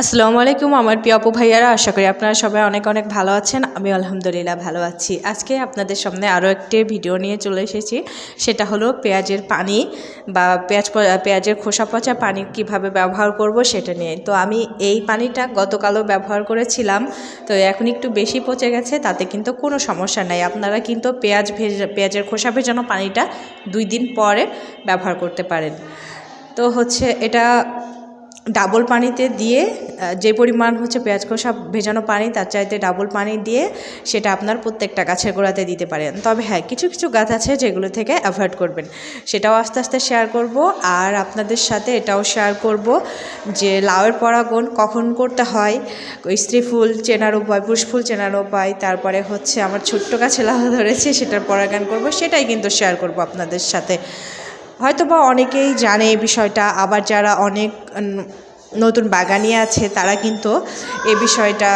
আসসালামু আলাইকুম, আমার প্রিয় আপু ভাইয়ারা। আশা করি আপনারা সবাই অনেক অনেক ভালো আছেন। আমি আলহামদুলিল্লাহ ভালো আছি। আজকে আপনাদের সামনে আরও একটি ভিডিও নিয়ে চলে এসেছি। সেটা হলো পেঁয়াজের পানি বা পেঁয়াজ পেঁয়াজের খোসা পচা পানি কীভাবে ব্যবহার করব সেটা নিয়ে। তো আমি এই পানিটা গতকালও ব্যবহার করেছিলাম। তো এখন একটু বেশি পচে গেছে, তাতে কিন্তু কোনো সমস্যা নাই। আপনারা কিন্তু পেঁয়াজ ভেজা, পেঁয়াজের খোসা ভেজানো পানিটা দুই দিন পরে ব্যবহার করতে পারেন। তো হচ্ছে এটা ডাবল পানিতে দিয়ে যে পরিমাণ হচ্ছে পেঁয়াজ কষা ভেজানো পানি, তার চাইতে ডাবল পানি দিয়ে সেটা আপনার প্রত্যেকটা গাছের গোড়াতে দিতে পারেন। তবে হ্যাঁ কিছু কিছু গাছ আছে যেগুলো থেকে অ্যাভয়েড করবেন। সেটাও আস্তে আস্তে শেয়ার করব আর আপনাদের সাথে এটাও শেয়ার করব যে লাউয়ের পরাগণ কখন করতে হয় স্ত্রী ফুল, চেনার উপায়, পুষ ফুল চেনার উপায়, তারপরে হচ্ছে আমার ছোট্ট গাছে লাউ ধরেছে, সেটার পরাগান করব, সেটাই কিন্তু শেয়ার করব আপনাদের সাথে। হয়তো বা অনেকেই জানে এই বিষয়টা, আবার যারা অনেক নতুন বাগানি আছে তারা কিন্তু এ বিষয়টা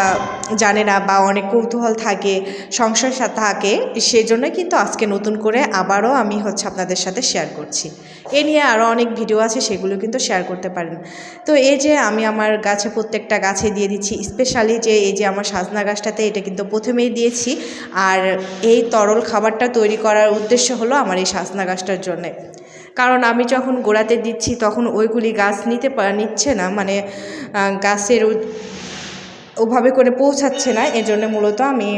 জানে না বা অনেক কৌতূহল থাকে, সংশয় থাকে সেই সেজন্য কিন্তু আজকে নতুন করে আবারও আমি হচ্ছে আপনাদের সাথে শেয়ার করছি। এ নিয়ে আরও অনেক ভিডিও আছে, সেগুলো কিন্তু শেয়ার করতে পারেন। তো এই যে আমি আমার গাছে প্রত্যেকটা গাছে দিয়ে দিচ্ছি স্পেশালি যে এই যে আমার সাজনা গাছটাতে এটা কিন্তু প্রথমেই দিয়েছি, আর এই তরল খাবারটা তৈরি করার উদ্দেশ্য হলো আমার এই সাজনা গাছটার জন্যে। কারণ আমি যখন গোড়াতে দিচ্ছি তখন ওইগুলি গাছ নিতে নিচ্ছে না মানে গাছের ওভাবে করে পৌঁছাচ্ছে না। এজন্য মূলত আমি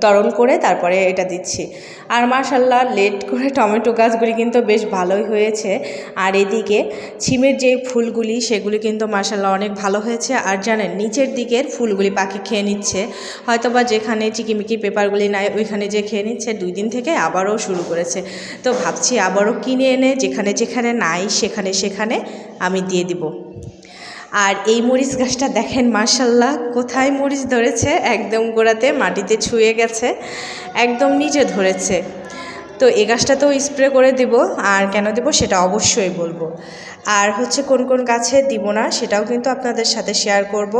তরল করে তারপরে এটা দিচ্ছি। আর মাশাল্লাহ লেট করে টমেটো গাছগুলি কিন্তু বেশ ভালোই হয়েছে। আর এদিকে ছিমের যে ফুলগুলি, সেগুলি কিন্তু মাশাল্লাহ অনেক ভালো হয়েছে। আর জানেন, নিচের দিকের ফুলগুলি পাখি খেয়ে নিচ্ছে। হয়তোবা যেখানে চিকিমিকি পেপারগুলি নাই, ওইখানে যে খেয়ে নিচ্ছে, দুই দিন থেকে আবারও শুরু করেছে। তো ভাবছি আবারও কিনে এনে যেখানে যেখানে নাই, সেখানে সেখানে আমি দিয়ে দিব। আর এই মরিচ গাছটা দেখেন মার্শাল্লাহ কোথায় মরিচ ধরেছে? একদম গোড়াতে মাটিতে ছুঁয়ে গেছে, একদম নিচে ধরেছে। তো এই গাছটাতেও স্প্রে করে দেব, আর কেন দেব সেটা অবশ্যই বলব। আর হচ্ছে কোন কোন গাছে দিব না সেটাও কিন্তু আপনাদের সাথে শেয়ার করব।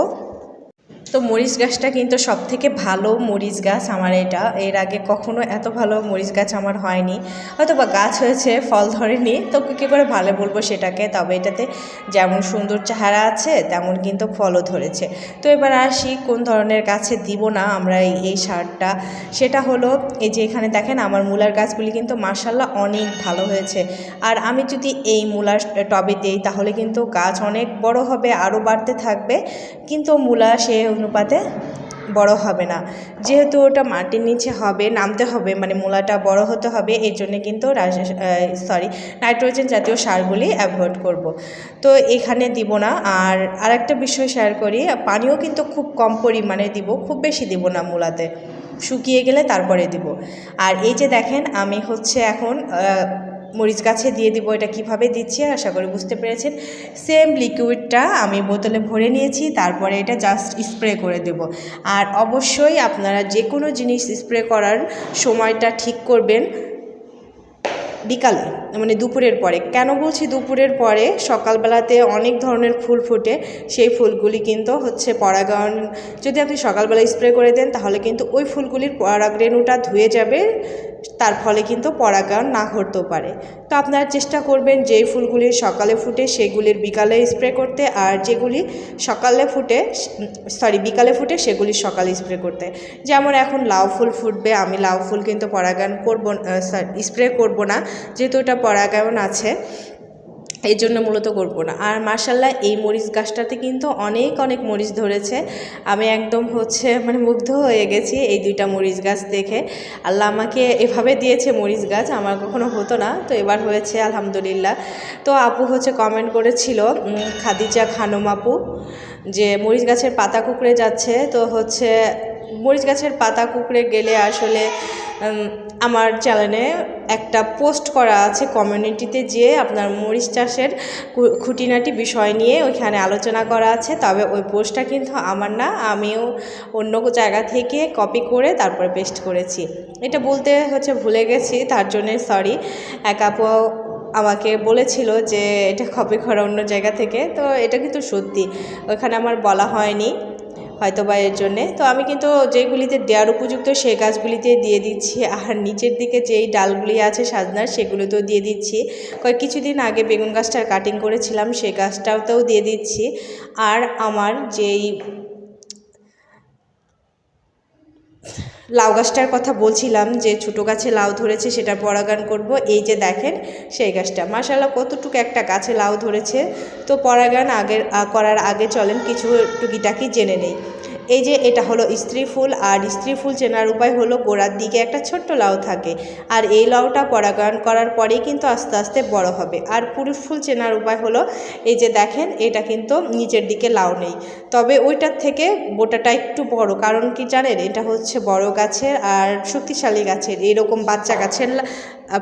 তো মরিচ গাছটা কিন্তু সব থেকে ভালো মরিচ গাছ আমার এটা। এর আগে কখনো এত ভালো মরিচ গাছ আমার হয়নি। হয়তো বা গাছ হয়েছে, ফল ধরেনি, তো কী করে ভালো বলব সেটাকে? তবে এটাতে যেমন সুন্দর চেহারা আছে, তেমন কিন্তু ফলও ধরেছে। তো এবার আসি কোন ধরনের গাছে দিব না আমরা এই সারটা। সেটা হলো, এই যে এখানে দেখেন আমার মূলার গাছগুলি কিন্তু মার্শাল্লাহ অনেক ভালো হয়েছে। আর আমি যদি এই মূলার টবে দিই তাহলে কিন্তু গাছ অনেক বড় হবে, আরও বাড়তে থাকবে। কিন্তু মূলা সে অনুপাতে বড় হবে না। যেহেতু ওটা মাটির নিচে হবে, নামতে হবে মানে মূলাটা বড় হতে হবে এই জন্যে কিন্তু সরি নাইট্রোজেন জাতীয় সারগুলি অ্যাভয়েড করব। তো এখানে দিব না। আর আরেকটা বিষয় শেয়ার করি, পানিও কিন্তু খুব কম পরিমাণে দিব, খুব বেশি দিব না মূলাতে। শুকিয়ে গেলে তারপরে দিব। আর এই যে দেখেন, আমি হচ্ছে এখন মরিচ গাছে দিয়ে দিব, এটা কীভাবে দিচ্ছি আশা করি বুঝতে পেরেছেন। সেম লিকুইডটা আমি বোতলে ভরে নিয়েছি, তারপরে এটা জাস্ট স্প্রে করে দেব। আর অবশ্যই আপনারা যে কোনো জিনিস স্প্রে করার সময়টা ঠিক করবেন বিকালে মানে দুপুরের পরে। কেন বলছি দুপুরের পরে? সকালবেলাতে অনেক ধরনের ফুল ফোটে, সেই ফুলগুলি কিন্তু হচ্ছে পরাগায়ন। যদি আপনি সকালবেলা স্প্রে করে দেন, তাহলে কিন্তু ওই ফুলগুলির পরাগরেণুটা ধুয়ে যাবে তার ফলে কিন্তু পরাগায়ন না ঘটতেও পারে। তো আপনারা চেষ্টা করবেন যেই ফুলগুলি সকালে ফুটে, সেগুলির বিকালে স্প্রে করতে আর যেগুলি সকালে ফুটে সরি বিকালে ফুটে, সেগুলি সকালে স্প্রে করতে। যেমন এখন লাউ ফুল ফুটবে, আমি লাউ ফুল কিন্তু পরাগায়ন করব স্প্রে করব না। যেহেতু ওটা পরাগায়ন আছে এই জন্য মূলত করব না। আর মার্শাল্লাহ এই মরিচ গাছটাতে কিন্তু অনেক অনেক মরিচ ধরেছে। আমি একদম হচ্ছে মানে মুগ্ধ হয়ে গেছি এই দুইটা মরিচ গাছ দেখে। আল্লাহ আমাকে এভাবে দিয়েছে মরিচ গাছ, আমার কখনো হতো না। তো এবার হয়েছে, আলহামদুলিল্লাহ। তো আপু হচ্ছে কমেন্ট করেছিল খাদিজা খানম আপু, যে মরিচ গাছের পাতা কুকড়ে যাচ্ছে। তো হচ্ছে মরিচ গাছের পাতা কুকড়ে গেলে আসলে আমার চ্যানেলে একটা পোস্ট করা আছে কমিউনিটিতে যে আপনার মরিচ চাষের খুঁটিনাটি বিষয় নিয়ে ওইখানে আলোচনা করা আছে। তবে ওই পোস্টটা কিন্তু আমার না, আমিও অন্য জায়গা থেকে কপি করে তারপরে পেস্ট করেছি। এটা বলতে হচ্ছে ভুলে গেছি, তার জন্যে সরি এক আমাকে বলেছিল যে এটা কপি করা অন্য জায়গা থেকে, তো এটা কিন্তু সত্যি। ওখানে আমার বলা হয়নি। হয়তো বা এর জন্যে। তো আমি কিন্তু যেগুলিতে দেওয়ার উপযুক্ত সে গাছগুলিতে দিয়ে দিচ্ছি। আর নিচের দিকে যেই ডালগুলি আছে সাজনার, সেগুলোতেও দিয়ে দিচ্ছি। কয়েক কিছুদিন আগে বেগুন গাছটার কাটিং করেছিলাম সেই গাছটাতেও দিয়ে দিচ্ছি। আর আমার যেই লাউ গাছটার কথা বলছিলাম যে ছোটো গাছে লাউ ধরেছে, সেটা পরাগান করব। এই যে দেখেন, সেই গাছটা। মাসাল্লাহ কতটুকু একটা গাছে লাউ ধরেছে। তো পরাগান আগের করার আগে চলেন, কিছু টুকিটাকি জেনে নেই। এই যে এটা হলো স্ত্রী ফুল, আর স্ত্রী ফুল চেনার উপায় হলো গোড়ার দিকে একটা ছোট্ট লাউ থাকে। আর এই লাউটা পরাগায়ন করার পরেই কিন্তু আস্তে আস্তে বড় হবে। আর পুরুষ ফুল চেনার উপায় হলো, এই যে দেখেন, এটা কিন্তু নিচের দিকে লাউ নেই। তবে ওইটার থেকে বোটাটা একটু বড়, কারণ কি জানেন, এটা হচ্ছে বড় গাছের আর শক্তিশালী গাছের, এরকম বাচ্চা গাছের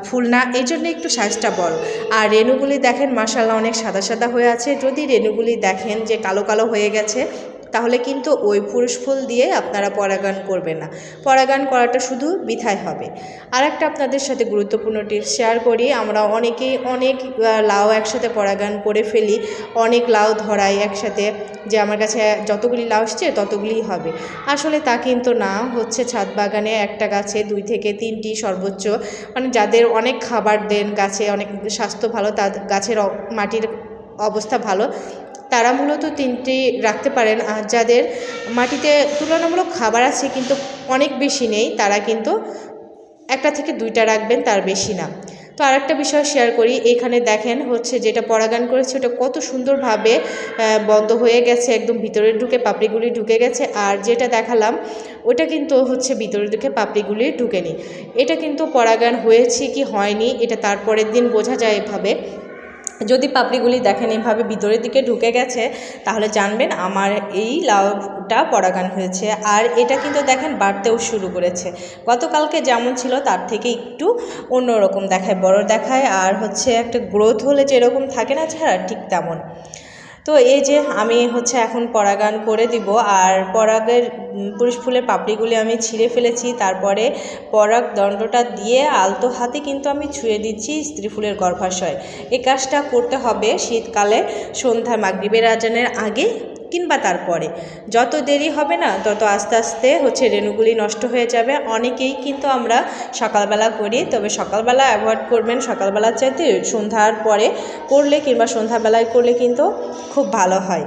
ফুল না, এই জন্য একটু সাইজটা বড়। আর রেণুগুলি দেখেন মাসাল্লাহ অনেক সাদা সাদা হয়ে আছে। যদি রেণুগুলি দেখেন যে কালো কালো হয়ে গেছে তাহলে কিন্তু ওই পুরুষ ফুল দিয়ে আপনারা পরাগান করবেন না। পরাগান করাটা শুধু বৃথায় হবে। আর একটা আপনাদের সাথে গুরুত্বপূর্ণ টিপস শেয়ার করি। আমরা অনেকেই অনেক লাউ একসাথে পরাগান করে ফেলি। অনেক লাউ ধরাই একসাথে যে আমার কাছে যতগুলি লাউ আসছে ততগুলি হবে। আসলে তা কিন্তু না। হচ্ছে ছাদ বাগানে একটা গাছে দুই থেকে তিনটি সর্বোচ্চ। মানে যাদের অনেক খাবার দেন গাছে, অনেক স্বাস্থ্য ভালো তাদের গাছের মাটির অবস্থা ভালো তারা মূলত তিনটি রাখতে পারেন আর যাদের মাটিতে তুলনামূলক খাবার আছে কিন্তু অনেক বেশি নেই, তারা কিন্তু একটা থেকে দুইটা রাখবেন, তার বেশি না। তো আরেকটা বিষয় শেয়ার করি, এখানে দেখেন হচ্ছে যেটা পরাগান করেছে, ওটা কত সুন্দরভাবে বন্ধ হয়ে গেছে, একদম ভিতরে ঢুকে পাপড়িগুলি ঢুকে গেছে, আর যেটা দেখালাম, ওটা কিন্তু হচ্ছে ভিতরে ঢুকে পাপড়িগুলি ঢুকেনি। এটা কিন্তু পরাগান হয়েছে কি হয়নি, এটা তারপরের দিন বোঝা যায় এভাবে। যদি পাপড়িগুলি দেখেন এভাবে ভিতরের দিকে ঢুকে গেছে, তাহলে জানবেন আমার এই লাউটা পরাগান হয়েছে। আর এটা কিন্তু দেখেন বাড়তেও শুরু করেছে। গতকালকে যেমন ছিল, তার থেকে একটু অন্যরকম দেখায়, বড় দেখায়। আর হচ্ছে একটা গ্রোথ হলে যেরকম থাকে না, ছাড়া ঠিক তেমন। তো এই যে আমি হচ্ছে এখন পরাগান করে দিব, আর পরাগের পুরুষ ফুলের পাপড়িগুলি আমি ছিঁড়ে ফেলেছি, তারপরে পরাগ দণ্ডটা দিয়ে আলতো হাতে কিন্তু আমি ছুঁয়ে দিচ্ছি স্ত্রী ফুলের গর্ভাশয়। এ কাজটা করতে হবে শীতকালে সন্ধ্যা মাগরিবের আজানের আগে। কিংবা তারপরে। যত দেরি হবে না, তত আস্তে আস্তে হচ্ছে রেণুগুলি নষ্ট হয়ে যাবে। অনেকেই কিন্তু আমরা সকালবেলা করি, তবে সকালবেলা অ্যাভয়েড করবেন। সকালবেলার চাইতে সন্ধ্যার পরে করলে কিংবা সন্ধ্যাবেলায় করলে কিন্তু খুব ভালো হয়।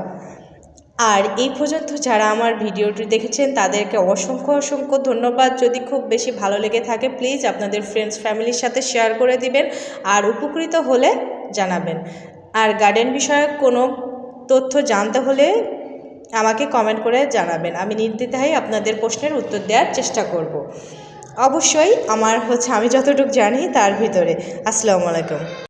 আর এই পর্যন্ত যারা আমার ভিডিওটি দেখেছেন, তাদেরকে অসংখ্য অসংখ্য ধন্যবাদ। যদি খুব বেশি ভালো লেগে থাকে প্লিজ আপনাদের ফ্রেন্ডস ফ্যামিলির সাথে শেয়ার করে দিবেন আর উপকৃত হলে জানাবেন। আর গার্ডেন বিষয়ক কোনো তথ্য জানতে হলে আমাকে কমেন্ট করে জানাবেন। আমি নির্দ্বিধায় আপনাদের প্রশ্নের উত্তর দেওয়ার চেষ্টা করব। অবশ্যই আমার হচ্ছে, আমি যতটুকু জানি তার ভিতরে। আসসালামু আলাইকুম।